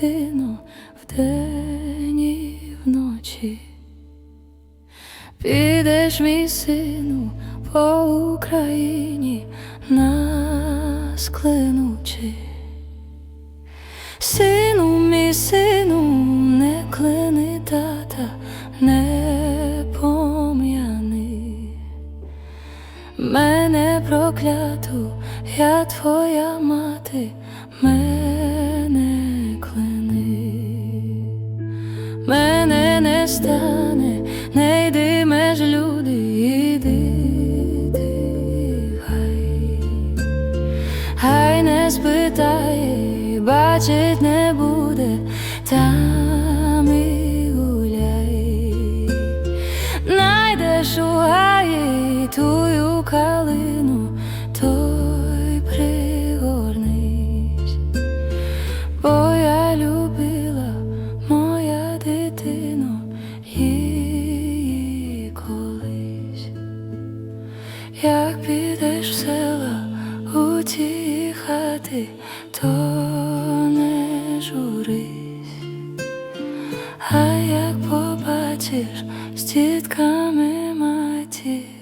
дитину вдень і вночі. Підеш мій сину по Україні нас клинучи. Сину, мій сину, не клини тата, не пом'яни мене прокляту, я твоя мати. Мене не стане, не йди меж люди, іди ти, хай. Хай не спитає, бачить не буде, там втіхати, то не журись, а як побачиш з тітками матір.